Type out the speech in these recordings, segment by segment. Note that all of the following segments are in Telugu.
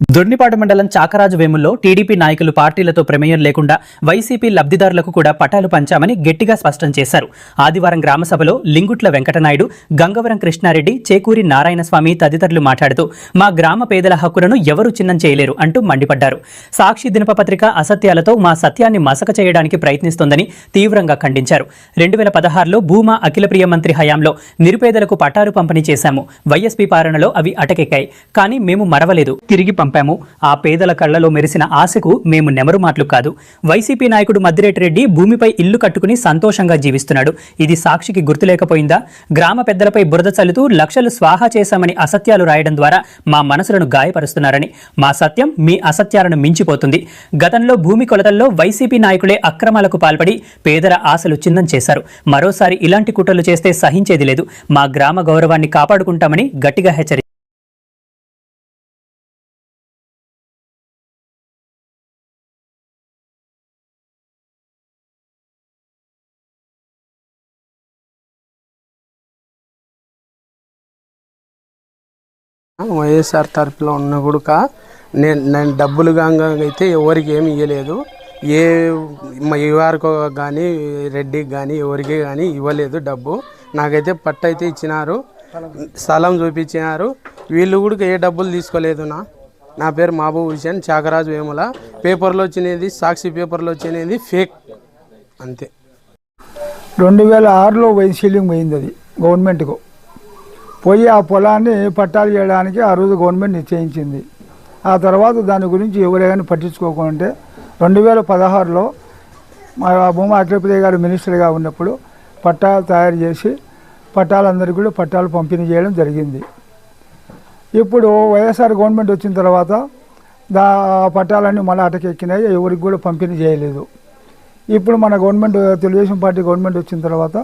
దొర్నిపాడు మండలం చాకరాజు వేముల్లో టీడీపీ నాయకులు పార్టీలతో ప్రమేయం లేకుండా వైసీపీ లబ్ధిదారులకు కూడా పటాలు పంచామని గట్టిగా స్పష్టం చేశారు. ఆదివారం గ్రామసభలో లింగుట్ల వెంకటనాయుడు గంగవరం కృష్ణారెడ్డి చేకూరి నారాయణస్వామి తదితరులు మాట్లాడుతూ మా గ్రామ పేదల హక్కులను ఎవరూ చిన్నం చేయలేరు అంటూ మండిపడ్డారు. సాక్షి దినపత్రిక అసత్యాలతో మా సత్యాన్ని మసక చేయడానికి ప్రయత్నిస్తోందని తీవ్రంగా ఖండించారు. రెండు వేల పదహారులో భూమా అఖిలప్రియ మంత్రి హయాంలో నిరుపేదలకు పటాలు పంపిణీ చేశాము. వైఎస్పీ పాలనలో అవి అటకెక్కాయి. కానీ మేము మరవలేదు. తిరిగి పంపాము ఆ పేదల కళ్ళలో మెరిసిన ఆశకు మేము నెమరు మాటలు కాదు. వైసీపీ నాయకుడు మద్దిరెడ్డి రెడ్డి భూమిపై ఇల్లు కట్టుకుని సంతోషంగా జీవిస్తున్నాడు. ఇది సాక్షికి గుర్తులేకపోయిందా? గ్రామ పెద్దలపై బురద చల్లుతూ లక్షలు స్వాహా చేశామని అసత్యాలు రాయడం ద్వారా మా మనసులను గాయపరుస్తున్నారని. మా సత్యం మీ అసత్యాలను మించిపోతుంది. గతంలో భూమి కొలతల్లో వైసీపీ నాయకులే అక్రమాలకు పాల్పడి పేదల ఆశలు చిన్నం చేశారు. మరోసారి ఇలాంటి కుట్రలు చేస్తే సహించేది లేదు. మా గ్రామ గౌరవాన్ని కాపాడుకుంటామని గట్టిగా హెచ్చరించారు వైఎస్ఆర్ తరఫులో ఉన్న కూడక నేను నేను డబ్బులు కాగా అయితే ఎవరికి ఏమి ఇవ్వలేదు ఏ ఇవారికో కానీ రెడ్డికి కానీ ఎవరికి కానీ ఇవ్వలేదు డబ్బు. నాకైతే పట్టు అయితే ఇచ్చినారు. స్థలం చూపించినారు. వీళ్ళు కూడా ఏ డబ్బులు తీసుకోలేదు నా. నా పేరు మహబూబ్ హుసేన్ చాకరాజు వేముల. పేపర్లో వచ్చినది సాక్షి పేపర్లో వచ్చినది ఫేక్ అంతే. రెండు వేల ఆరులో వైసీలింగ్ పోయింది అది గవర్నమెంట్కు. పోయి ఆ పొలాన్ని పట్టాలు చేయడానికి ఆ రోజు గవర్నమెంట్ నిశ్చయించింది. ఆ తర్వాత దాని గురించి ఎవరే కానీ పట్టించుకోకుంటే రెండు వేల పదహారులో మా భూమా అఖిలప్రియ గారు మినిస్టర్గా ఉన్నప్పుడు పట్టాలు తయారు చేసి పట్టాలందరికీ కూడా పట్టాలు పంపిణీ చేయడం జరిగింది. ఇప్పుడు వైఎస్ఆర్ గవర్నమెంట్ వచ్చిన తర్వాత దా పట్టాలన్నీ మళ్ళీ అటకెక్కినాయి ఎవరికి కూడా పంపిణీ చేయలేదు. ఇప్పుడు మన గవర్నమెంట్ తెలుగుదేశం పార్టీ గవర్నమెంట్ వచ్చిన తర్వాత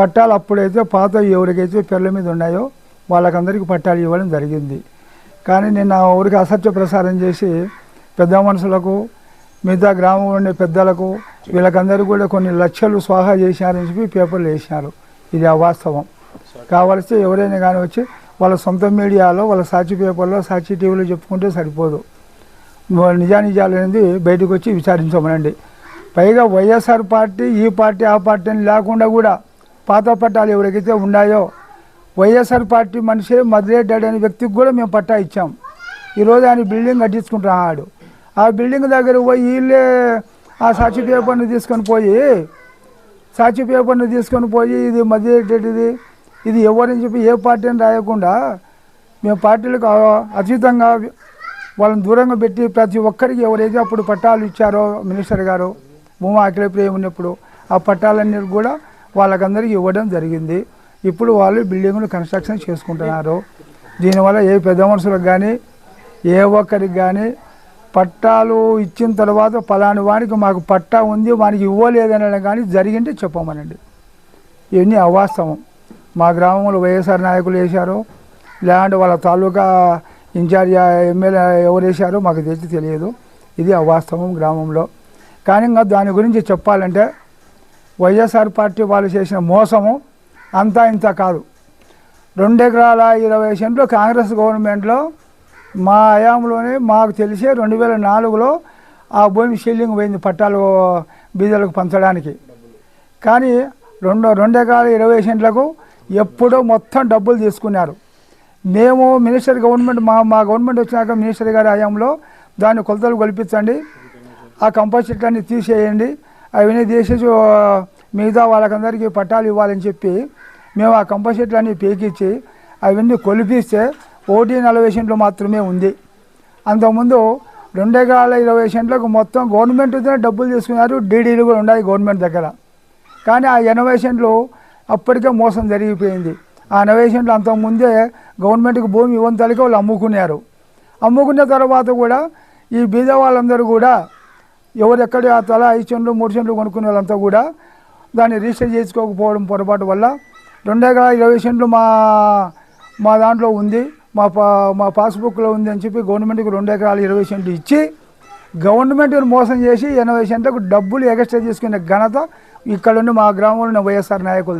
పట్టాలు అప్పుడైతే పాత ఎవరికైతే పేర్ల మీద ఉన్నాయో వాళ్ళకందరికీ పట్టాలు ఇవ్వడం జరిగింది. కానీ నిన్న ఊరికి అసత్య ప్రసారం చేసి పెద్ద మనుషులకు మిగతా గ్రామంలో ఉండే పెద్దలకు వీళ్ళకందరూ కూడా కొన్ని లక్షలు స్వాహా చేశారని చెప్పి పేపర్లు వేసినారు. ఇది అవాస్తవం కావలిస్తే ఎవరైనా కానీ వచ్చి వాళ్ళ సొంత మీడియాలో వాళ్ళ సాక్షి పేపర్లో సాక్షి టీవీలో చెప్పుకుంటే సరిపోదు. నిజానిజాలు అనేది బయటకు వచ్చి విచారించమనండి. పైగా వైఎస్ఆర్ పార్టీ ఈ పార్టీ ఆ పార్టీ అని లేకుండా కూడా పాత పట్టాలు ఎవరికైతే ఉన్నాయో వైఎస్ఆర్ పార్టీ మనిషి మధురెడ్డి అనే వ్యక్తికి కూడా మేము పట్టా ఇచ్చాం. ఈరోజు ఆయన బిల్డింగ్ కట్టించుకుంటున్నాడు ఆ బిల్డింగ్ దగ్గర పోయి వీళ్ళే ఆ సాక్షి పేపర్ని తీసుకొని పోయి సాక్షి పేపర్ని తీసుకొని పోయి ఇది మధ్యది ఇది ఎవరని చెప్పి ఏ పార్టీ అని రాయకుండా మేము పార్టీలకు అతీతంగా వాళ్ళని దూరంగా పెట్టి ప్రతి ఒక్కరికి ఎవరైతే అప్పుడు పట్టాలు ఇచ్చారో మినిస్టర్ గారు భూమా అఖిలప్రియ ఉన్నప్పుడు ఆ పట్టాలన్నీ కూడా వాళ్ళకందరికీ ఇవ్వడం జరిగింది. ఇప్పుడు వాళ్ళు బిల్డింగ్ను కన్స్ట్రక్షన్ చేసుకుంటున్నారు. దీనివల్ల ఏ పెద్ద మనుషులకు కానీ ఏ ఒక్కరికి కానీ పట్టాలు ఇచ్చిన తర్వాత పలాని వానికి మాకు పట్టా ఉంది వానికి ఇవ్వలేదనడం కానీ జరిగింటే చెప్పమనండి. ఇవన్నీ అవాస్తవం. మా గ్రామంలో వైఎస్ఆర్ నాయకులు వేశారు. లేదంటే వాళ్ళ తాలూకా ఇన్ఛార్జ్ ఎమ్మెల్యే ఎవరు వేశారో మాకు తెచ్చి తెలియదు. ఇది అవాస్తవం గ్రామంలో. కానీ ఇంకా దాని గురించి చెప్పాలంటే వైఎస్ఆర్ పార్టీ వాళ్ళు చేసిన మోసము అంతా ఇంత కాదు. రెండు ఎకరాల ఇరవై సెంట్లు కాంగ్రెస్ గవర్నమెంట్లో మా హయాంలోనే మాకు తెలిసే రెండు వేల నాలుగులో ఆ భూమి షెల్లింగ్ పోయింది పట్టాలు బీదలకు పంచడానికి. కానీ రెండు రెండు ఎకరాల ఇరవై సెంట్లకు ఎప్పుడో మొత్తం డబ్బులు తీసుకున్నారు. మేము మినిస్టర్ గవర్నమెంట్ మా మా గవర్నమెంట్ వచ్చినాక మినిస్టర్ గారి హయాంలో దాన్ని కొలతలు కొలిపించండి ఆ కంపోజిట్లన్నీ తీసేయండి అవన్నీ తీసేసి మిగతా వాళ్ళకందరికీ పట్టాలు ఇవ్వాలని చెప్పి మేము ఆ కంప కంపోజిట్లన్నీ పీకిచ్చి అవన్నీ కొలిపిస్తే ఒకటి నలభై సెంట్లు మాత్రమే ఉంది. అంతకుముందు రెండు ఎకరాల ఇరవై సెంట్లకు మొత్తం గవర్నమెంట్ డబ్బులు తీసుకున్నారు డీడీలు కూడా ఉన్నాయి గవర్నమెంట్ దగ్గర. కానీ ఆ ఎనభై సెంట్లు అప్పటికే మోసం జరిగిపోయింది. ఆ ఎనభై సెంట్లు అంతకుముందే గవర్నమెంట్కి భూమి ఇవ్వంతలకి వాళ్ళు అమ్ముకున్నారు. అమ్ముకున్న తర్వాత కూడా ఈ బీద వాళ్ళందరూ కూడా ఎవరు ఎక్కడ ఆ తల ఐదు సెంట్లు మూడు సెంట్లు కొనుక్కునే వాళ్ళంతా కూడా దాన్ని రిజిస్టర్ చేసుకోకపోవడం పొరపాటు వల్ల రెండు ఎకరాల ఇరవై సెంట్లు మా మా దాంట్లో ఉంది మా పా మా పాస్బుక్లో ఉంది అని చెప్పి గవర్నమెంట్కి రెండు ఎకరాలు ఇరవై సెంట్లు ఇచ్చి గవర్నమెంట్ని మోసం చేసి ఎనభై సెంట్లకు డబ్బులు ఎగస్ట్రా చేసుకునే ఘనత ఇక్కడ నుండి మా గ్రామంలో ఉన్న వైఎస్ఆర్ నాయకులు